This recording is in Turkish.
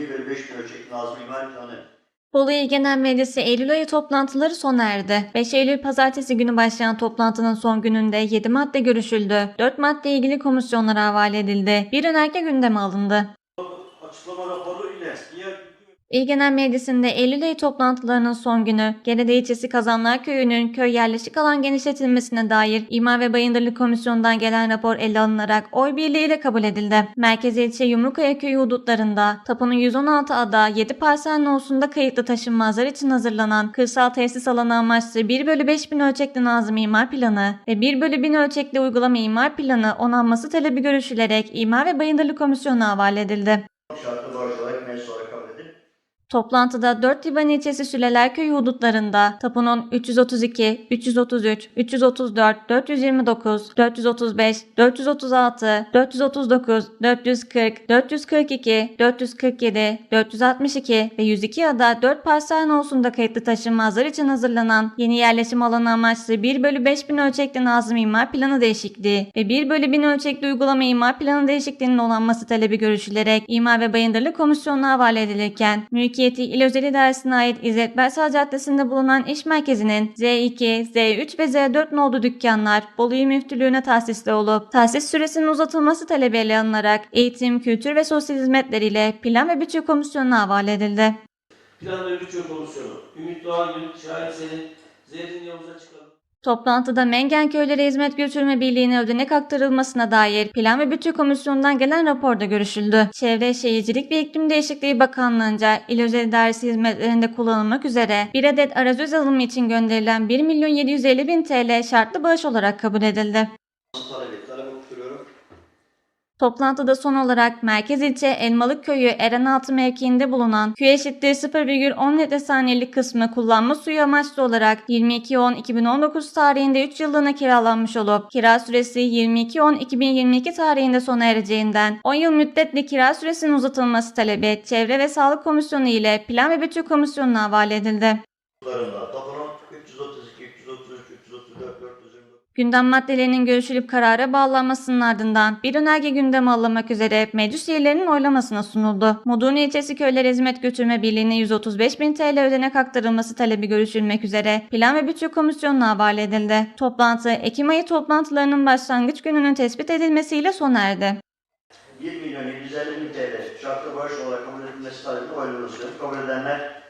1 bölü 5 bin ölçekli Nazım İmar Planı Bolu İl Genel Meclisi Eylül ayı toplantıları sona erdi. 5 Eylül pazartesi günü başlayan toplantının son gününde 7 madde görüşüldü. 4 madde ilgili komisyonlara havale edildi. Bir önerge gündeme alındı. açıklama raporu ile diğer İl Genel Meclisi'nde Eylül ayı toplantılarının son günü, Gerede ilçesi Kazanlar Köyü'nün köy yerleşik alan genişletilmesine dair İmar ve Bayındırlık Komisyonu'ndan gelen rapor ele alınarak oy birliğiyle kabul edildi. Merkez ilçe Yumrukaya Köyü hudutlarında tapunun 116 ada 7 parsel nosunda kayıtlı taşınmazlar için hazırlanan kırsal tesis alanı amaçlı 1 bölü 5 bin ölçekli Nazım İmar Planı ve 1 bölü 1000 ölçekli uygulama imar planı onanması talebi görüşülerek İmar ve Bayındırlık Komisyonu'na havale edildi. şartlı olarak. Toplantıda 4 Divan ilçesi Süleler Köyü hudutlarında tapunun 332, 333, 334, 429, 435, 436, 439, 440, 442, 447, 462 ve 102 ada 4 parsel nosunda kayıtlı taşınmazlar için hazırlanan yeni yerleşim alanı amaçlı 1 bölü 5 bin ölçekli Nazım İmar Planı değişikliği ve 1 bölü 1000 ölçekli uygulama imar planı değişikliğinin onanması talebi görüşülerek İmar ve Bayındırlık Komisyonu'na havale edilirken mülkiyeti İl Özel İdaresi'ne ait İzzet Bersal Caddesi'nde bulunan iş merkezinin Z2, Z3 ve Z4 nolu dükkanlar Bolu İl Müftülüğü'ne tahsisli olup tahsis süresinin uzatılması talebi ele alınarak Eğitim, Kültür ve Sosyal Hizmetler ile Plan ve Bütçe Komisyonu'na havale edildi. Plan ve Bütçe Komisyonu. Ümit Doğan Gül, Şahin Senin, Zeytin Yavuz'a çıkalım. Toplantıda Mengen Köylere Hizmet Götürme Birliği'ne ödenek aktarılmasına dair Plan ve Bütçe Komisyonu'ndan gelen raporda görüşüldü. Çevre, Şehircilik ve İklim Değişikliği Bakanlığı'nca İl Özel İdaresi hizmetlerinde kullanılmak üzere bir adet arazöz alımı için gönderilen 1 milyon 750 bin TL şartlı bağış olarak kabul edildi. Toplantıda son olarak Merkez İlçe Elmalık Köyü Erenaltı mevkiinde bulunan Q eşittir 0,10 litre saniyelik kısmı kullanma suyu amaçlı olarak 22.10.2019 tarihinde 3 yıllığına kiralanmış olup kira süresi 22.10.2022 tarihinde sona ereceğinden 10 yıl müddetle kira süresinin uzatılması talebi Çevre ve Sağlık Komisyonu ile Plan ve Bütçe Komisyonu'na havale edildi. Hudutlarında tapunun 332, 333, 334, 429 Gündem maddelerinin görüşülüp karara bağlanmasının ardından bir önerge gündeme alınmak üzere meclis üyelerinin oylamasına sunuldu. Mudurnu ilçesi köyler hizmet götürme birliğine 135 bin TL ödenek aktarılması talebi görüşülmek üzere Plan ve Bütçe Komisyonu'na havale edildi. Toplantı Ekim ayı toplantılarının başlangıç gününün tespit edilmesiyle sona erdi. 1 milyon 750 bin TL şartlı borç olarak kabul edilmesi talebini oyluyoruz. Kabul edenler,